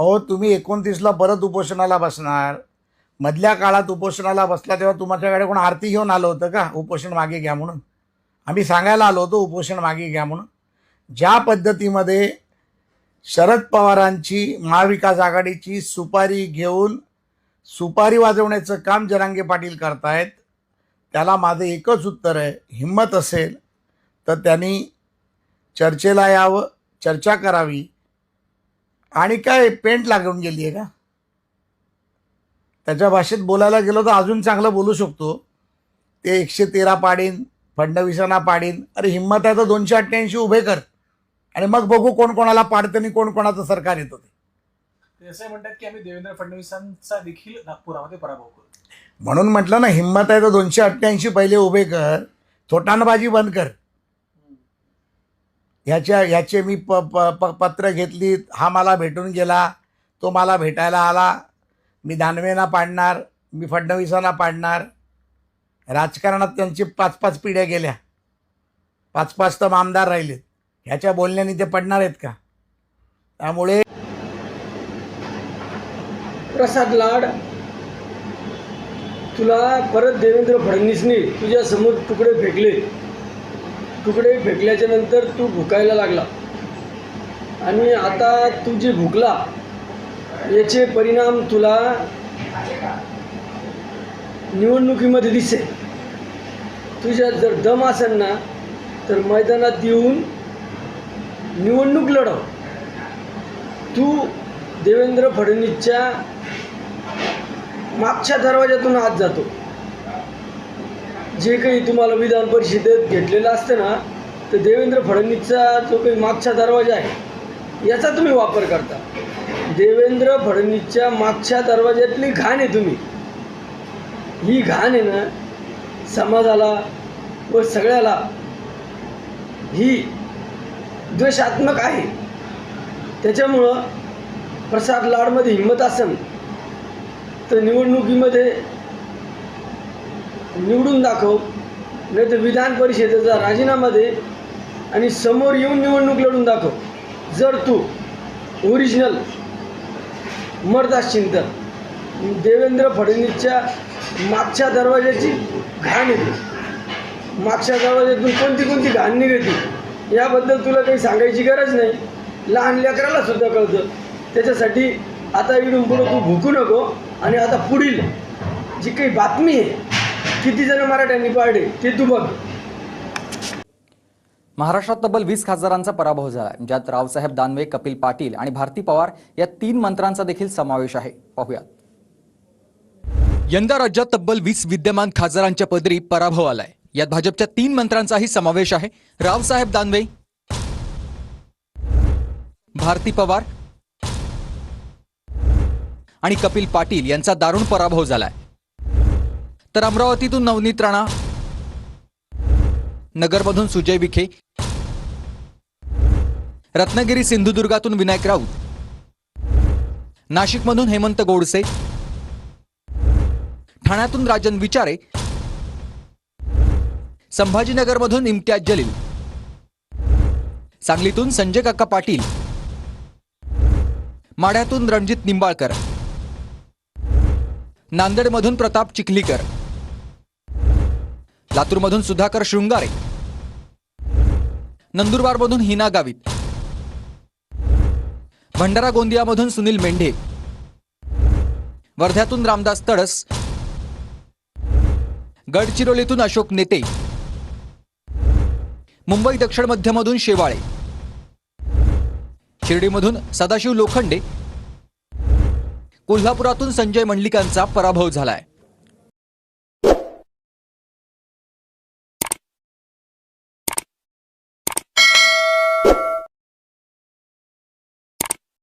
अहो तुम्ही एकोणतीसला परत उपोषणाला बसणार. मधल्या काळात उपोषणाला बसला तेव्हा तुमच्याकडे कोण आरती घेऊन आलं होतं का? उपोषण मागे घ्या म्हणून. आम्ही सांगायला आलो होतो उपोषण मागे घ्या म्हणून. ज्या पद्धतीमध्ये शरद पवारांची महाविकास आघाडीची सुपारी घेऊन सुपारी वाजवण्याचं काम जरांगे पाटील करतायत त्याला माझं एकच उत्तर आहे हिंमत असेल तर त्यांनी चर्चेला यावं चर्चा करावी. आणि काय पेंट लागून गेली आहे का? त्याच्या भाषेत बोलायला गेलो तर अजून चांगलं बोलू शकतो. ते एकशे तेरा पाडीन फडणवीसांना पाडीन. अरे हिंमत आहे तर दोनशे अठ्ठ्याऐंशी उभे कर. आणि मग बघू कोण कोणाला पाडतं आणि कोण कोणाचं सरकार येतं ते. असं म्हणतात की आम्ही देवेंद्र फडणवीसांचा देखील नागपुरामध्ये पराभव करू. म्हणून म्हटलं ना हिंमत आहे तर दोनशे अठ्ठ्याऐंशी पहिले उभे कर. थोटांबाजी बंद कर. ह्याच्या ह्याचे मी प प प- पत्र घेतली हा मला भेटून गेला तो मला भेटायला आला मी दानवेंना पाडणार मी फडणवीसांना पाडणार राजकारणात त्यांची पाच पाच पिढ्या गेल्या पाच पाच तर आमदार राहिलेत ह्याच्या बोलण्याने ते पडणार आहेत का? त्यामुळे प्रसाद लाड तुला परत देवेंद्र फडणवीसने तुझ्या समोर तुकडे फेकले. तुकडे फेकल्याच्या नंतर तू भुकायला लागला. आणि आता तू जे भुकला याचे परिणाम तुला निवडणुकीमध्ये दिसेल. तुझ्या जर दम असेल ना तर मैदानात येऊन निवडणूक लढव. तू देवेंद्र फडणवीसच्या मागच्या दरवाज्यातून आत जातो. जे काही तुम्हाला विधान परिषदेत घेतलेलं असतं ना तर देवेंद्र फडणवीसचा जो काही मागचा दरवाजा आहे याचा तुम्ही वापर करता. देवेंद्र फडणवीसच्या मागच्या दरवाज्यातली घाण आहे तुम्ही. ही घाण आहे ना समाजाला व सगळ्याला ही द्वेषात्मक आहे. त्याच्यामुळं प्रसाद लाडमध्ये हिंमत असेल तर निवडणुकीमध्ये निवडून दाखव. नाही तर विधान परिषदेचा राजीनामा दे आणि समोर येऊन निवडणूक लढून दाखव. जर तू ओरिजिनल मर्द असशील तर. देवेंद्र फडणवीसच्या मागच्या दरवाज्याची घाण येते मागच्या दरवाज्यातून कोणती कोणती घाण निघते? याबद्दल तुला काही सांगायची गरज नाही. लहान लेकराला सुद्धा कळतं. त्याच्यासाठी आता इकडून पुढं तू भुकू नको आणि आता पुढील जी काही बातमी आहे किती जण मराठ्यांनी पाडले ते तू बघ. महाराष्ट्रात तब्बल वीस खासदारांचा पराभव झाला ज्यात रावसाहेब दानवे कपिल पाटील आणि भारती पवार या तीन मंत्र्यांचा देखील समावेश आहे. पाहुयात. यंदा राज्यात तब्बल वीस विद्यमान खासदारांच्या पदरी पराभव आलाय. यात भाजपच्या तीन मंत्र्यांचाही समावेश आहे. रावसाहेब दानवे भारती पवार आणि कपिल पाटील यांचा दारुण पराभव झालाय. तर अमरावतीतून नवनीत राणा. नगरमधून सुजय विखे. रत्नागिरी सिंधुदुर्गातून विनायक राऊत. नाशिकमधून हेमंत गोडसे. ठाण्यातून राजन विचारे. संभाजीनगरमधून इम्तियाज जलील. सांगलीतून संजय काका पाटील. माढ्यातून रणजित निंबाळकर. नांदेडमधून प्रताप चिखलीकर. लातूरमधून सुधाकर शृंगारे. नंदुरबारमधून हिना गावित. भंडारा गोंदियामधून सुनील मेंढे. वर्ध्यातून रामदास तडस. गडचिरोलीतून अशोक नेते. मुंबई दक्षिण मध्यमधून शेवाळे. शिर्डीमधून सदाशिव लोखंडे. कोल्हापुरातून संजय मंडलिकांचा पराभव झालाय.